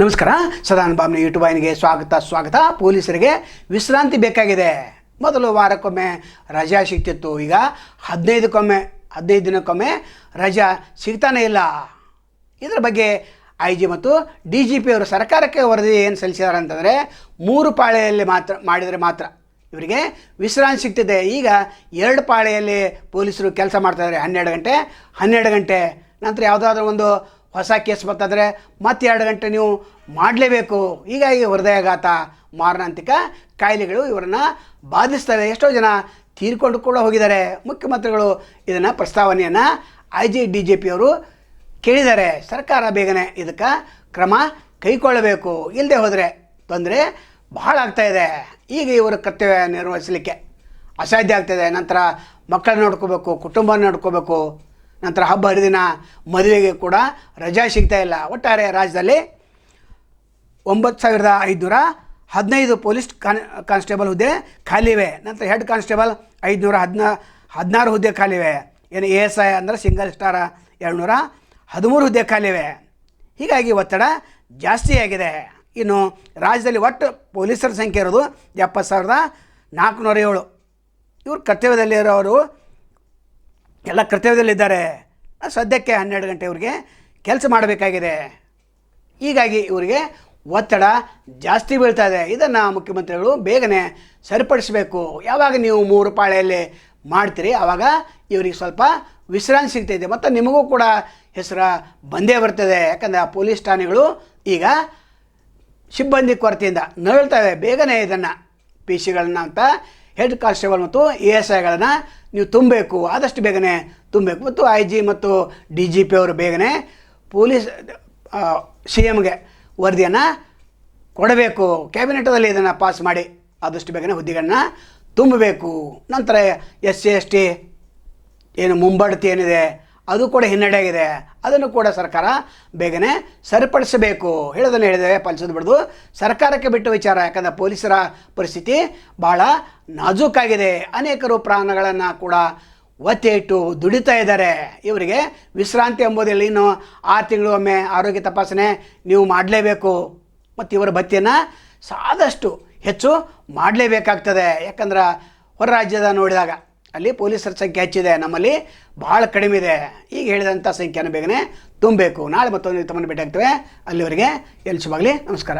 ನಮಸ್ಕಾರ ಸದಾನ್ ಬಾಬ್ನ ಯೂಟ್ಯೂಬ್ ಐನಿಗೆ ಸ್ವಾಗತ ಸ್ವಾಗತ. ಪೊಲೀಸರಿಗೆ ವಿಶ್ರಾಂತಿ ಬೇಕಾಗಿದೆ. ಮೊದಲು ವಾರಕ್ಕೊಮ್ಮೆ ರಜಾ ಸಿಗ್ತಿತ್ತು ಈಗ ಹದಿನೈದಕ್ಕೊಮ್ಮೆ, ಹದಿನೈದು ದಿನಕ್ಕೊಮ್ಮೆ ರಜಾ ಸಿಗ್ತಾನೆ ಇಲ್ಲ. ಇದರ ಬಗ್ಗೆ ಐ ಜಿ ಮತ್ತು ಡಿ ಜಿ ಪಿ ಅವರು ಸರ್ಕಾರಕ್ಕೆ ವರದಿ ಏನು ಸಲ್ಲಿಸಿದ್ದಾರೆ ಅಂತಂದರೆ, ಮೂರು ಪಾಳೆಯಲ್ಲಿ ಮಾತ್ರ, ಮಾಡಿದರೆ ಮಾತ್ರ ಇವರಿಗೆ ವಿಶ್ರಾಂತಿ ಸಿಗ್ತಿದೆ. ಈಗ ಎರಡು ಪಾಳೆಯಲ್ಲಿ ಪೊಲೀಸರು ಕೆಲಸ ಮಾಡ್ತಾಯಿದ್ದಾರೆ ಹನ್ನೆರಡು ಗಂಟೆ ಹನ್ನೆರಡು ಗಂಟೆ. ನಂತರ ಯಾವುದಾದ್ರೂ ಒಂದು ಹೊಸ ಕೇಸ್ ಬರ್ತಾದರೆ ಮತ್ತೆ ಎರಡು ಗಂಟೆ ನೀವು ಮಾಡಲೇಬೇಕು. ಹೀಗಾಗಿ ಹೃದಯಾಘಾತ, ಮಾರಣಾಂತಿಕ ಕಾಯಿಲೆಗಳು ಇವರನ್ನು ಬಾಧಿಸ್ತವೆ. ಎಷ್ಟೋ ಜನ ತೀರ್ಕೊಂಡು ಕೂಡ ಹೋಗಿದ್ದಾರೆ. ಮುಖ್ಯಮಂತ್ರಿಗಳು ಇದನ್ನು ಪ್ರಸ್ತಾವನೆಯನ್ನು ಐ ಜಿ ಡಿ ಜೆ ಪಿಯವರು ಕೇಳಿದ್ದಾರೆ. ಸರ್ಕಾರ ಬೇಗನೆ ಇದಕ್ಕೆ ಕ್ರಮ ಕೈಗೊಳ್ಳಬೇಕು. ಇಲ್ಲದೆ ಹೋದರೆ ತೊಂದರೆ ಬಹಳ ಆಗ್ತಾ ಇದೆ. ಈಗ ಇವರ ಕರ್ತವ್ಯ ನಿರ್ವಹಿಸಲಿಕ್ಕೆ ಅಸಾಧ್ಯ ಆಗ್ತಾಯಿದೆ ನಂತರ ಮಕ್ಕಳನ್ನ ನೋಡ್ಕೋಬೇಕು ಕುಟುಂಬನ ನೋಡ್ಕೋಬೇಕು. ನಂತರ ಹಬ್ಬ ಹರಿದಿನ ಮದುವೆಗೆ ಕೂಡ ರಜಾ ಸಿಗ್ತಾ ಇಲ್ಲ. ಒಟ್ಟಾರೆ ರಾಜ್ಯದಲ್ಲಿ ಒಂಬತ್ತು ಸಾವಿರದ ಐದುನೂರ ಹದಿನೈದು ಪೊಲೀಸ್ ಕಾನ್, ಕಾನ್ಸ್ಟೇಬಲ್ ಹುದ್ದೆ ಖಾಲಿವೆ. ನಂತರ ಹೆಡ್ ಕಾನ್ಸ್ಟೇಬಲ್ ಐದುನೂರ ಹದಿನಾ, ಹದಿನಾರು ಹುದ್ದೆ ಖಾಲಿವೆ. ಏನು ಎ ಎಸ್ ಐ ಅಂದರೆ ಸಿಂಗಲ್ ಸ್ಟಾರ ಎರಡುನೂರ ಹದಿಮೂರು ಹುದ್ದೆ ಖಾಲಿವೆ. ಹೀಗಾಗಿ ಒತ್ತಡ ಜಾಸ್ತಿ ಆಗಿದೆ. ಇನ್ನು ರಾಜ್ಯದಲ್ಲಿ ಒಟ್ಟು ಪೊಲೀಸರ ಸಂಖ್ಯೆ ಇರೋದು ಎಪ್ಪತ್ತು ಸಾವಿರದ ನಾಲ್ಕುನೂರ ಏಳು. ಇವರು ಕರ್ತವ್ಯದಲ್ಲಿರೋರು ಎಲ್ಲ ಕರ್ತವ್ಯದಲ್ಲಿದ್ದಾರೆ. ಸದ್ಯಕ್ಕೆ ಹನ್ನೆರಡು ಗಂಟೆ ಇವ್ರಿಗೆ ಕೆಲಸ ಮಾಡಬೇಕಾಗಿದೆ. ಹೀಗಾಗಿ ಇವರಿಗೆ ಒತ್ತಡ ಜಾಸ್ತಿ ಬೀಳ್ತಾ ಇದೆ. ಇದನ್ನು ಮುಖ್ಯಮಂತ್ರಿಗಳು ಬೇಗನೆ ಸರಿಪಡಿಸಬೇಕು. ಯಾವಾಗ ನೀವು ಮೂರು ಪಾಳೆಯಲ್ಲಿ ಮಾಡ್ತೀರಿ ಆವಾಗ ಇವರಿಗೆ ಸ್ವಲ್ಪ ವಿಶ್ರಾಂತಿ ಸಿಗ್ತೈತೆ ಮತ್ತು ನಿಮಗೂ ಕೂಡ ಹೆಸರು ಬಂದೇ ಬರ್ತದೆ. ಯಾಕಂದರೆ ಆ ಪೊಲೀಸ್ ಠಾಣೆಗಳು ಈಗ ಸಿಬ್ಬಂದಿ ಕೊರತೆಯಿಂದ ನರಳ್ತವೆ ಬೇಗನೆ ಇದನ್ನು ಪಿ ಸಿಗಳನ್ನ ಅಂತ ಹೆಡ್ ಕಾನ್ಸ್ಟೇಬಲ್ ಮತ್ತು ಎ ಎಸ್ ಐಗಳನ್ನು ನೀವು ತುಂಬಬೇಕು. ಆದಷ್ಟು ಬೇಗನೆ ತುಂಬಬೇಕು. ಮತ್ತು ಐ ಜಿ ಮತ್ತು ಡಿ ಜಿ ಪಿ ಅವರು ಬೇಗನೆ ಪೊಲೀಸ್ ಸಿ ಎಮ್ಗೆ ವರದಿಯನ್ನು ಕೊಡಬೇಕು. ಕ್ಯಾಬಿನೆಟಲ್ಲಿ ಇದನ್ನು ಪಾಸ್ ಮಾಡಿ ಆದಷ್ಟು ಬೇಗನೆ ಹುದ್ದೆಗಳನ್ನ ತುಂಬಬೇಕು. ನಂತರ ಎಸ್ ಸಿ, ಎಸ್ ಟಿ, ಏನು ಮುಂಬಡ್ತಿ ಏನಿದೆ ಅದು ಕೂಡ ಹಿನ್ನಡೆಯಾಗಿದೆ ಅದನ್ನು ಕೂಡ ಸರ್ಕಾರ ಬೇಗನೆ ಸರಿಪಡಿಸಬೇಕು. ಹೇಳೋದನ್ನು ಹೇಳಿದರೆ ಪಾಲಿಸೋದು ಬಿಡೋದು, ಸರ್ಕಾರಕ್ಕೆ ಬಿಟ್ಟು ವಿಚಾರ, ಯಾಕಂದರೆ ಪೊಲೀಸರ ಪರಿಸ್ಥಿತಿ ಭಾಳ ನಾಜೂಕಾಗಿದೆ ಅನೇಕರು ಪ್ರಾಣಗಳನ್ನು ಕೂಡ ಒತ್ತೆ ಇಟ್ಟು ದುಡಿತಾ ಇದ್ದಾರೆ. ಇವರಿಗೆ ವಿಶ್ರಾಂತಿ ಎಂಬುದಿಲ್ಲ. ಇನ್ನು ಆರು ತಿಂಗಳು ಒಮ್ಮೆ ಆರೋಗ್ಯ ತಪಾಸಣೆ ನೀವು ಮಾಡಲೇಬೇಕು. ಮತ್ತು ಇವರ ಭತ್ಯೆಯನ್ನು ಸಾದಷ್ಟು ಹೆಚ್ಚು ಮಾಡಲೇಬೇಕಾಗ್ತದೆ. ಯಾಕಂದ್ರೆ ಹೊರ ರಾಜ್ಯದ ನೋಡಿದಾಗ ಅಲ್ಲಿ ಪೊಲೀಸರ ಸಂಖ್ಯೆ ಹೆಚ್ಚಿದೆ ನಮ್ಮಲ್ಲಿ ಭಾಳ ಕಡಿಮೆ ಇದೆ. ಈಗ ಹೇಳಿದಂಥ ಸಂಖ್ಯೆಯನ್ನು ಬೇಗನೆ ತುಂಬಬೇಕು ನಾಳೆ ಮತ್ತೊಂದು ತಮ್ಮನ್ನು ಭೇಟಿ ಆಗ್ತೇವೆ ಅಲ್ಲಿವರೆಗೆ ಎಲ್ಲಿ ಶುಭಾಗಲಿ ನಮಸ್ಕಾರ.